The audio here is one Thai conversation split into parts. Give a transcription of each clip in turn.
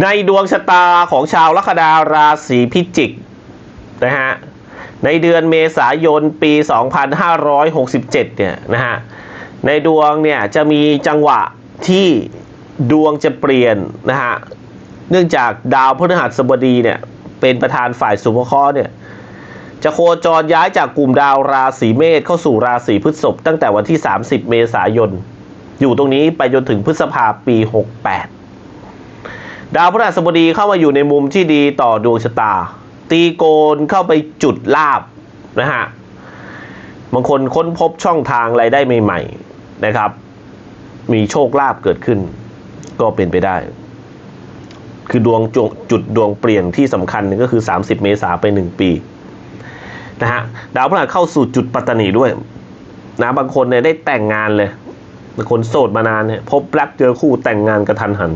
ในดวงชะตาของชาวลัคนาราศีพิจิกนะฮะในเดือนเมษายนปี 2567 เนี่ยนะฮะในดวงเนี่ยจะมีจังหวะที่ดวงจะเปลี่ยนนะฮะเนื่องจากดาวพฤหัสบดีเนี่ยเป็นประธานฝ่ายสุภเคราะห์เนี่ยจะโคจรย้ายจากกลุ่มดาวราศีเมษเข้าสู่ราศีพฤษภตั้งแต่วันที่ 30 เมษายน อยู่ตรงนี้ไปจนถึงพฤษภาปี 68 ดาวพฤหัสบดีเข้ามาอยู่ในมุมที่ดีต่อดวงชะตา ตีโกนเข้าไปจุดลาบนะฮะบางคนค้นพบช่องทางรายได้ใหม่ๆนะครับ มีโชคลาภเกิดขึ้น ก็เป็นไปได้ คือดวงจจุดดวงเปลี่ยนที่สำคัญก็คือ 30 เมษาไป 1 ปีนะฮะดาวพฤหัสเข้าสู่จุดปัตตานีด้วยนะบางคนเนี่ยได้แต่งงานเลยบางคนโสดมานานเนี่ยพบรักเจอคู่แต่งงานกระทันหัน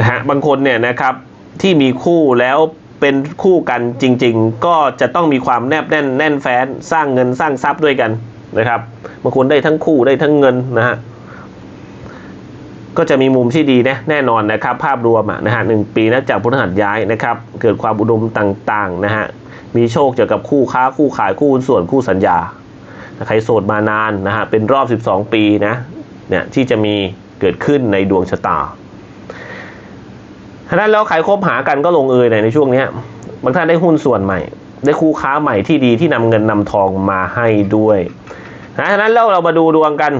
นะฮะบางคนเนี่ยนะครับที่มีคู่แล้วเป็นคู่กันจริง ๆ ก็จะต้องมีความแนบแน่นแน่นแฟ้นสร้างเงินสร้างทรัพย์ด้วยกันนะครับบางคนได้ทั้งคู่ได้ทั้งเงินนะฮะก็จะมีมุมที่ดีนะแน่นอนนะครับ ภาพรวมนะฮะหนึ่งปีนะจากพฤหัสย้ายนะครับ เกิดความอุดมต่างๆนะฮะมีโชคเกี่ยวกับคู่ค้าคู่ขายคู่หุ้นส่วนคู่สัญญาใครโสดมานานนะฮะเป็นรอบ 12 ปีนะเนี่ยที่จะมีเกิดขึ้นในดวงชะตา ฉะนั้นแล้วใครคบหากันก็ลงเอยในช่วงเนี้ยบางท่านได้หุ้นส่วนใหม่ ได้คู่ค้าใหม่ที่ดีที่นำเงินนำทองมาให้ด้วยนะฉะนั้นแล้วเรามาดูดวงกัน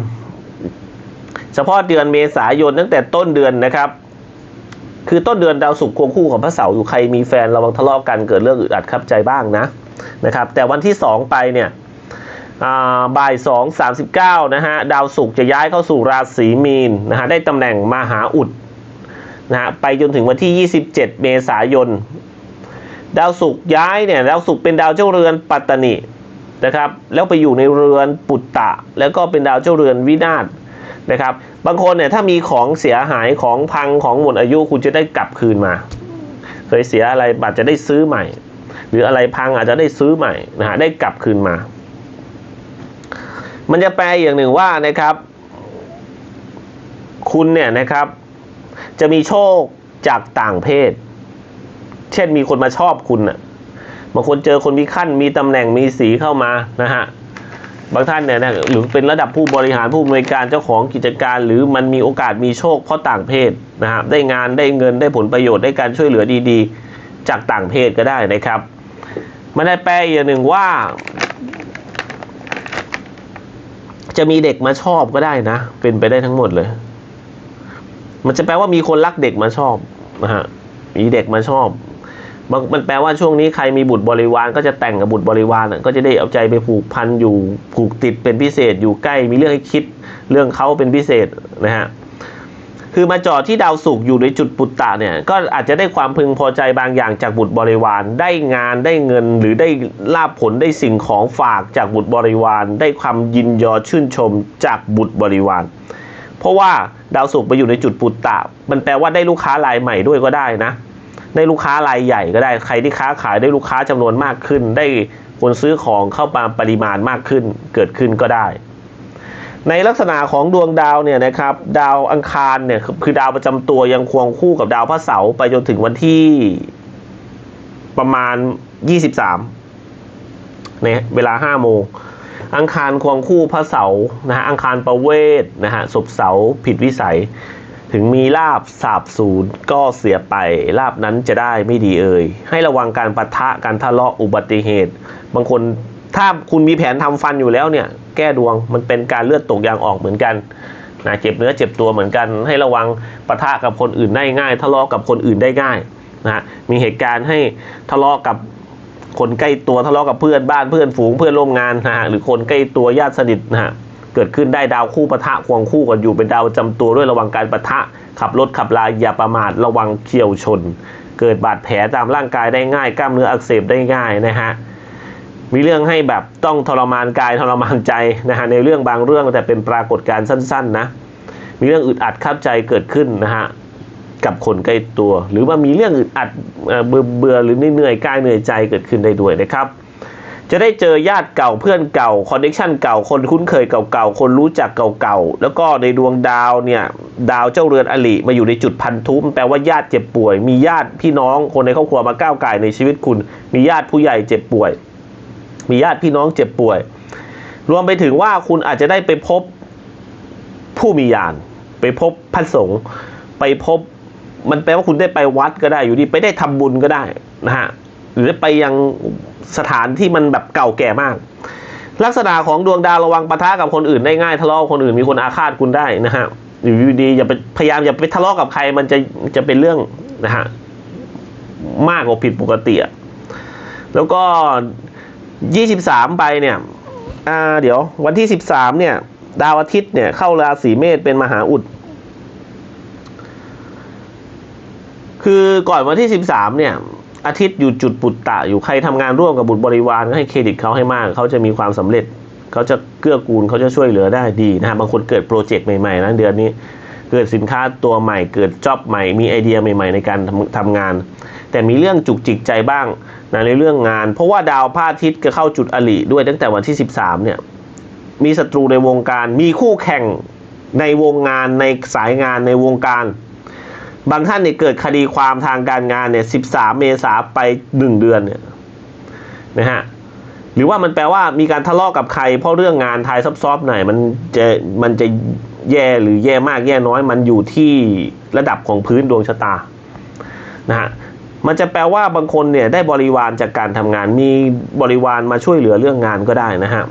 เฉพาะเดือนเมษายนตั้งแต่ต้นเดือนนะครับ คือต้นเดือนดาวศุกร์ควงคู่ของพระเสาร์อยู่ใครมีแฟนระวังทะเลาะกันเกิดเรื่องอึดอัดขับใจบ้างนะนะครับ แต่วันที่สองไปเนี่ยบ่ายสองสามสิบเก้านะฮะดาวศุกร์จะย้ายเข้าสู่ราศีมีนนะฮะได้ตำแหน่งมหาอุด นะฮะไปจนถึงวันที่ 27 เมษายน ดาวศุกร์ย้ายเนี่ยดาวศุกร์เป็นดาวเจ้าเรือนปัตตนินะครับ แล้วไปอยู่ในเรือนปุตตะ แล้วก็เป็นดาวเจ้าเรือนวินาศนะครับ บางคนเนี่ยถ้ามีของเสียหายของพังของหมดอายุคุณจะได้กลับคืนมา เคยเสียอะไรอาจจะได้ซื้อใหม่ หรืออะไรพังอาจจะได้ซื้อใหม่นะฮะได้กลับคืนมา มันจะแปลอย่างหนึ่งว่านะครับ คุณเนี่ยนะครับ จะมีโชคจากต่างเพศ เช่นมีคนมาชอบคุณน่ะบางคนเจอคนมีขั้นมีตำแหน่งมีสีเข้ามานะฮะบางท่านเนี่ยนะหรือเป็นระดับผู้บริหารผู้อำนวยการเจ้าของกิจการ หรือมันมีโอกาสมีโชคเพราะต่างเพศนะฮะได้งานได้เงินได้ผลประโยชน์ได้การช่วยเหลือดีๆ จากต่างเพศก็ได้นะครับมันได้แปลอย่างหนึ่งว่า จะมีเด็กมาชอบก็ได้นะ เป็นไปได้ทั้งหมดเลย มันจะแปลว่ามีคนรักเด็กมาชอบนะฮะมีเด็กมาชอบมันมันแปลว่าช่วงนี้ใครมีบุตรบริวารก็จะแต่งกับบุตรบริวารน่ะก็จะได้เอาใจไปผูกพันอยู่ผูกติดเป็นพิเศษอยู่ใกล้มีเรื่องให้คิดเรื่องเขาเป็นพิเศษนะฮะคือมาจอดที่ดาวศุกอยู่ในจุดปุตตะเนี่ยก็อาจจะได้ความพึงพอใจบางอย่างจากบุตรบริวาร ได้งานได้เงินหรือได้ลาบผลได้สิ่งของฝากจากบุตรบริวาร ได้ความยินยอชื่นชมจากบุตรบริวาร เพราะว่า ดาวศุกร์ไปอยู่ในจุดปุตตะ มันแปลว่าได้ลูกค้ารายใหม่ด้วยก็ได้นะ ได้ลูกค้ารายใหญ่ก็ได้ ใครที่ค้าขายได้ลูกค้าจำนวนมากขึ้น ได้คนซื้อของเข้ามาปริมาณมากขึ้น เกิดขึ้นก็ได้ ในลักษณะของดวงดาวเนี่ยนะครับ ดาวอังคารเนี่ยคือคือดาวประจำตัวยังควงคู่กับดาวพระเสาร์ไปจนถึงวันที่ประมาณ 23เนี่ยเวลา5โมง อังคารควงคู่พระเสานะฮะอังคารประเวทนะฮะศพเสาผิดวิสัย ถึงมีลาบสาบสูญก็เสียไปลาบนั้นจะได้ไม่ดีเอ่ยให้ระวังการปะทะการทะเลาะอุบัติเหตุ บางคนถ้าคุณมีแผนทำฟันอยู่แล้วเนี่ยแก้ดวงมันเป็นการเลือดตกยางออกเหมือนกันนะเจ็บเนื้อเจ็บตัวเหมือนกัน ให้ระวังปะทะกับคนอื่นได้ง่าย ทะเลาะกับคนอื่นได้ง่ายนะฮะมีเหตุการณ์ให้ทะเลาะกับ คนใกล้ตัวทะเลาะกับเพื่อนบ้านเพื่อนฝูงเพื่อนร่วมงานนะฮะหรือคนใกล้ตัวญาติสนิทนะฮะเกิดขึ้นได้ดาวคู่ปะทะควงคู่กันอยู่เป็นดาวประจำตัวด้วยระวังการปะทะ ขับรถขับลาอย่าประมาทระวังเฉี่ยวชน เกิดบาดแผลตามร่างกายได้ง่าย กล้ามเนื้ออักเสบได้ง่ายนะฮะมีเรื่องให้แบบต้องทรมานกายทรมานใจนะฮะในเรื่องบางเรื่องแต่เป็นปรากฏการณ์สั้น ๆ นะ มีเรื่องอึดอัดขับใจเกิดขึ้นนะฮะ กับคนใกล้ตัว หรือว่ามีเรื่องอึดอัดเบื่อเบื่อหรือเหนื่อยกายเหนื่อยใจเกิดขึ้นได้ด้วยนะครับ จะได้เจอญาติเก่าเพื่อนเก่าคอนเนคชันเก่าคนคุ้นเคยเก่าๆคนรู้จักเก่าๆแล้วก็ในดวงดาวเนี่ยดาวเจ้าเรือนอลิมาอยู่ในจุดพันธุมแปลว่าญาติเจ็บป่วย มีญาติพี่น้องคนในครอบครัวมาก้าวไก่ในชีวิตคุณ มีญาติผู้ใหญ่เจ็บป่วย มีญาติพี่น้องเจ็บป่วย รวมไปถึงว่าคุณอาจจะได้ไปพบผู้มีญาณไปพบพระสงฆ์ไปพบ มันแปลว่าคุณได้ไปวัดก็ได้อยู่ดีไปได้ทำบุญก็ได้นะฮะหรือไปยังสถานที่มันแบบเก่าแก่มาก ลักษณะของดวงดาวระวังปะทะกับคนอื่นได้ง่ายทะเลาะคนอื่นมีคนอาฆาตคุณได้นะฮะอยู่ดีอย่าไปพยายามอย่าไปทะเลาะกับใครมันจะจะเป็นเรื่องนะฮะมากกว่าผิดปกติอะแล้วก็ยี่สิบสามไปเนี่ยอ่าเดี๋ยววันที่สิบสามเนี่ย ดาวอาทิตย์เนี่ยเข้าราศีเมษเป็นมหาอุด คือก่อนวันที่สิบสามเนี่ย อาทิตย์อยู่จุดปุตตะอยู่ใครทำงานร่วมกับบุตรบริวารก็ให้เครดิตเขาให้มาก เขาจะมีความสำเร็จ เขาจะเกื้อกูลเขาจะช่วยเหลือได้ดีนะฮะบางคนเกิดโปรเจกต์ใหม่ๆนะเดือนนี้เกิดสินค้าตัวใหม่ เกิดจ็อบใหม่มีไอเดียใหม่ ๆ ในการทำทำงาน แต่มีเรื่องจุกจิกใจบ้างนะในเรื่องงาน เพราะว่าดาวพระอาทิตย์ก็เข้าจุดอลิด้วยตั้งแต่วันที่ 13 เนี่ยมีศัตรูในวงการ มีคู่แข่งในวงงานในสายงานในวงการ บางท่านเนี่ยเกิดคดีความทางการงานเนี่ย13เมษาไป1เดือนเนี่ยนะฮะหรือว่ามันแปลว่ามีการทะเลาะกับใคร เพราะเรื่องงานทายซับๆหน่อยมันจะมันจะแย่หรือแย่มากแย่น้อย มันอยู่ที่ระดับของพื้นดวงชะตานะฮะมันจะแปลว่าบางคนเนี่ยได้บริวารจากการทำงานมีบริวารมาช่วยเหลือเรื่องงานก็ได้นะฮะ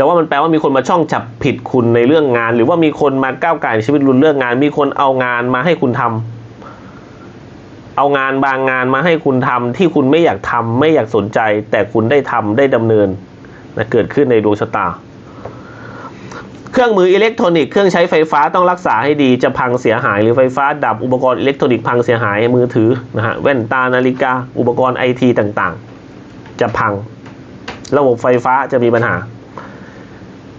แต่ว่ามันแปลว่ามีคนมาช่องจับผิดคุณในเรื่องงาน หรือว่ามีคนมาก้าวไก่ในชีวิตรุนเรื่องงาน มีคนเอางานมาให้คุณทำเอางานบางงานมาให้คุณทำที่คุณไม่อยากทำไม่อยากสนใจ แต่คุณได้ทำได้ดำเนินนะเกิดขึ้นในดวงชะตา เครื่องมืออิเล็กทรอนิกส์เครื่องใช้ไฟฟ้าต้องรักษาให้ดีจะพังเสียหาย หรือไฟฟ้าดับอุปกรณ์อิเล็กทรอนิกส์พังเสียหายมือถือนะฮะแว่นตานาฬิกา อุปกรณ์ไอทีต่างๆ จะพัง ระบบไฟฟ้าจะมีปัญหา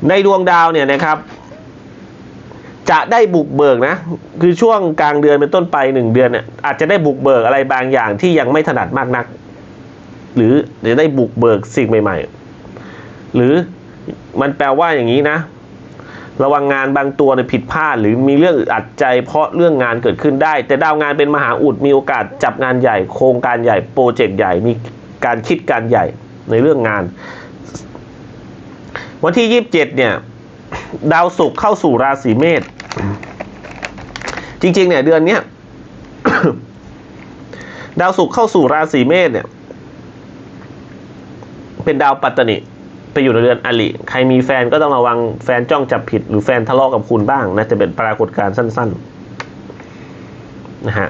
ในดวงดาวเนี่ยนะครับ จะได้บุกเบิกนะ คือช่วงกลางเดือนเป็นต้นไปหนึ่งเดือนเนี่ยอาจจะได้บุกเบิกอะไรบางอย่างที่ยังไม่ถนัดมากนัก หรือจะได้บุกเบิกสิ่งใหม่ ๆ หรือมันแปลว่าอย่างนี้นะ ระวังงานบางตัวเนี่ยผิดพลาด หรือมีเรื่องอัดใจเพราะเรื่องงานเกิดขึ้นได้ แต่ดาวงานเป็นมหาอุดมีโอกาสจับงานใหญ่ โครงการใหญ่โปรเจกต์ใหญ่มีการคิดการใหญ่ในเรื่องงาน วันที่ยี่สิบเจ็ดเนี่ย ดาวศุกร์เข้าสู่ราศีเมษจริง ๆ เนี่ย เดือนเนี้ยดาวศุกร์เข้าสู่ราศีเมษเนี่ย เป็นดาวปัตตนิไปอยู่ในเรือนอลิ ใครมีแฟนก็ต้องระวังแฟนจ้องจับผิด หรือแฟนทะเลาะกับคุณบ้างนะจะเป็นปรากฏการณ์สั้น ๆ นะฮะ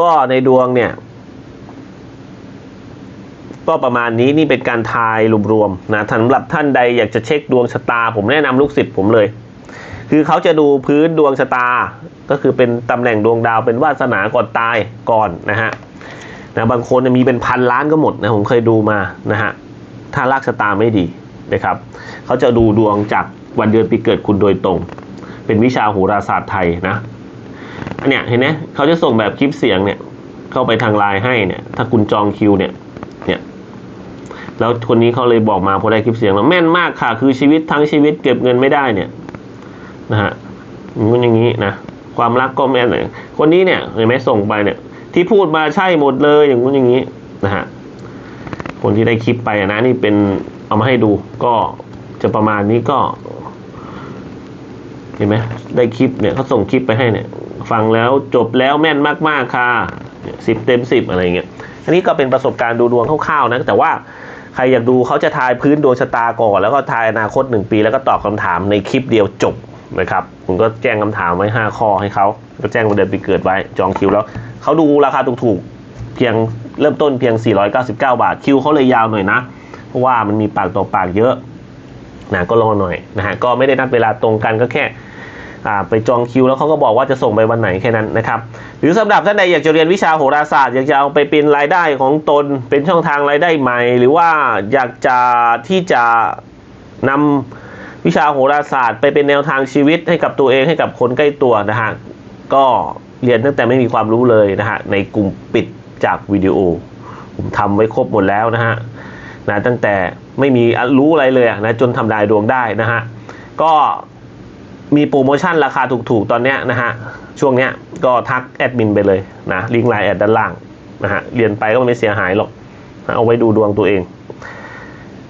ก็ในดวงเนี่ย ก็ประมาณนี้นี่เป็นการทายรวมๆนะสำหรับท่านใดอยากจะเช็คดวงชะตา ผมแนะนำลูกศิษย์ผมเลย คือเขาจะดูพื้นดวงชะตา ก็คือเป็นตำแหน่งดวงดาวเป็นวาสนาก่อนตายก่อนนะฮะนะบางคนมีเป็นพันล้านก็หมดนะผมเคยดูมานะฮะถ้าลากชะตาไม่ดีนะครับเขาจะดูดวงจากวันเดือนปีเกิดคุณโดยตรง เป็นวิชาโหราศาสตร์ไทยนะอันเนี้ยเห็นไหมเขาจะส่งแบบคลิปเสียงเนี่ยเข้าไปทางไลน์ให้เนี่ยถ้าคุณจองคิวเนี่ย แล้วคนนี้เขาเลยบอกมาพอได้คลิปเสียงแล้วแม่นมากค่ะ คือชีวิตทั้งชีวิตเก็บเงินไม่ได้เนี่ยนะฮะมันอย่างนี้นะความรักก็แม่นเลยคนนี้เนี่ยเห็นไหมส่งไปเนี่ย ที่พูดมาใช่หมดเลยอย่างนู้นอย่างนี้นะฮะคนที่ได้คลิปไปนะนี่เป็นเอามาให้ดูก็จะประมาณนี้ก็เห็นไหมได้คลิปเนี่ยเขาส่งคลิปไปให้เนี่ย ฟังแล้วจบแล้วแม่นมากๆค่ะสิบเต็มสิบอะไรเงี้ยอันนี้ก็เป็นประสบการณ์ดูดวงคร่าวๆนะแต่ว่า ใครอยากดูเขาจะทายพื้นดวงชะตาก่อน แล้วก็ทายอนาคตหนึ่งปี แล้วก็ตอบคำถามในคลิปเดียวจบนะครับผมก็แจ้งคำถามไว้ห้าข้อให้เขาก็แจ้งวันเดือนปีเกิดไว้จองคิวแล้วเขาดูราคาถูกๆเพียงเริ่มต้นเพียง 499 บาทคิวเขาเลยยาวหน่อยนะเพราะว่ามันมีปากต่อปากเยอะนะก็รอหน่อยนะฮะก็ไม่ได้นัดเวลาตรงกันก็แค่ ไปจองคิวแล้วเขาก็บอกว่าจะส่งไปวันไหนแค่นั้นนะครับ หรือสำหรับท่านใดอยากจะเรียนวิชาโหราศาสตร์ อยากจะเอาไปเป็นรายได้ของตน เป็นช่องทางรายได้ใหม่ หรือว่าอยากจะที่จะนำวิชาโหราศาสตร์ไปเป็นแนวทางชีวิตให้กับตัวเองให้กับคนใกล้ตัวนะฮะก็เรียนตั้งแต่ไม่มีความรู้เลยนะฮะในกลุ่มปิดจากวิดีโอ ผมทำไว้ครบหมดแล้วนะฮะนะตั้งแต่ไม่มีรู้อะไรเลยนะจนทำลายดวงได้นะฮะก็ มีโปรโมชั่นราคาถูกๆ ตอนเนี้ยนะฮะ ช่วงเนี้ยก็ทักแอดมินไปเลยนะลิงก์ไลน์แอดด้านล่างนะฮะเรียนไปก็ไม่เสียหายหรอกนะเอาไว้ดูดวงตัวเอง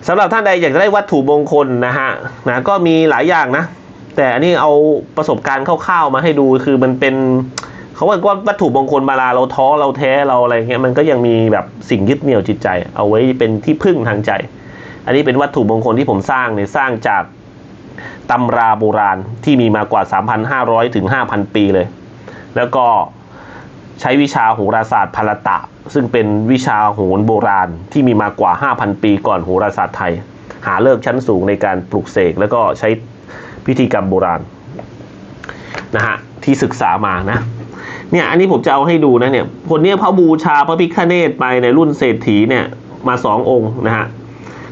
สำหรับท่านใดอยากจะได้วัตถุมงคลนะฮะนะก็มีหลายอย่างนะ แต่อันนี้เอาประสบการณ์คร่าวๆมาให้ดูคือมันเป็นเขาว่าวัตถุมงคลมาลาเราท้อเราแท้เราอะไรเงี้ยมันก็ยังมีแบบสิ่งยึดเหนี่ยวจิตใจ เอาไว้เป็นที่พึ่งทางใจ อันนี้เป็นวัตถุมงคลที่ผมสร้างเนี่ยสร้างจาก ตำราโบราณที่มีมากว่า 3,500 ถึง 5,000 ปีเลย แล้วก็ใช้วิชาโหราศาสตร์พารตะ ซึ่งเป็นวิชาโหรโบราณที่มีมากว่า 5,000 ปีก่อนโหราศาสตร์ไทย หาเลิกชั้นสูงในการปลุกเสกแล้วก็ใช้พิธีกรรมโบราณนะฮะที่ศึกษามานะเนี่ยอันนี้ผมจะเอาให้ดูนะเนี่ยคนเนี้ยเขาบูชาพระพิฆเนศไปในรุ่นเศรษฐีเนี่ยมาสององค์นะฮะ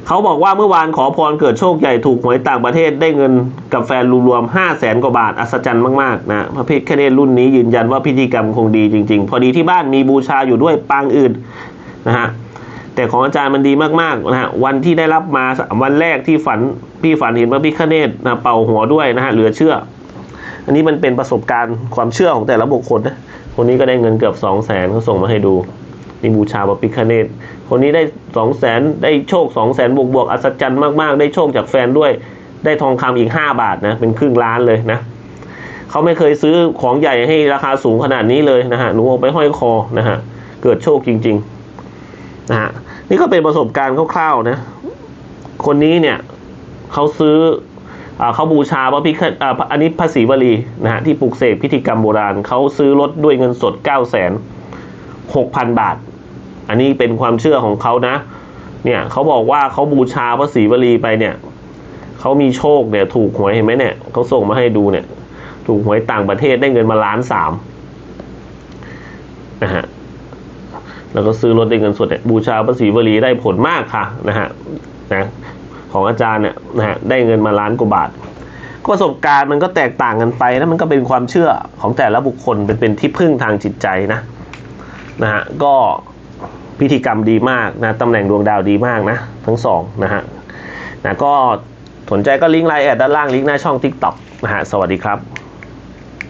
เขาบอกว่าเมื่อวานขอพรเกิดโชคใหญ่ถูกหวยต่างประเทศได้เงินกับแฟนรวมๆห้าแสนกว่าบาทอัศจรรย์มากๆนะพระพิฆเนศรุ่นนี้ยืนยันว่าพิธีกรรมคงดีจริง ๆ พอดีที่บ้านมีบูชาอยู่ด้วยปางอื่นนะฮะแต่ของอาจารย์มันดีมากๆนะฮะวันที่ได้รับมาสามวันแรกที่ฝันพี่ฝันเห็นพระพิฆเนศนะเป่าหัวด้วยนะฮะเหลือเชื่อ อันนี้มันเป็นประสบการณ์ความเชื่อของแต่ละบุคคลนะคนนี้ก็ได้เงินเกือบสองแสนเขาส่งมาให้ดู นี่บูชาพระพิฆเนศคนนี้ได้สองแสนได้โชคสองแสนบวกบวกอัศจรรย์มากๆ ได้โชคจากแฟนด้วย ได้ทองคำอีกห้าบาทนะ เป็นครึ่งล้านเลยนะเขาไม่เคยซื้อของใหญ่ให้ราคาสูงขนาดนี้เลยนะฮะหนูเอาไปห้อยคอนะฮะเกิดโชคจริงๆนะฮะนี่ก็เป็นประสบการณ์คร่าวๆนะ คนนี้เนี่ยเขาซื้ออเขาบูชาพระพิฆอ่าอันนี้พระศรีวลีนะฮะที่ปลุกเสกพิธีกรรมโบราณเขาซื้อรถด้วยเงินสด9 6 0 0 0 0 บาท อันนี้เป็นความเชื่อของเขานะ เนี่ยเขาบอกว่าเขาบูชาพระศรีวลีไปเนี่ยเขามีโชคเนี่ย ถูกหวยเห็นไหมเนี่ยเขาส่งมาให้ดูเนี่ย ถูกหวยต่างประเทศได้เงินมาล้านสามนะฮะแล้วก็ซื้อรถด้เงินสดเนี่ยบูชาพระศรีวลีได้ผลมากค่ะนะฮะนะของอาจารย์เนี่ยนะฮะได้เงินมาล้านกว่าบาทก็ประสบการณ์มันก็แตกต่างกันไปนะมันก็เป็นความเชื่อของแต่ละบุคคลเป็นเป็นที่พึ่งทางจิตใจนะนะฮะก็ พิธีกรรมดีมากนะตำแหน่งดวงดาวดีมากนะทั้งสองนะฮะนะก็สนใจก็ลิงก์ไลน์แอดด้านล่างลิงก์หน้าช่อง TikTok นะฮะสวัสดีครับ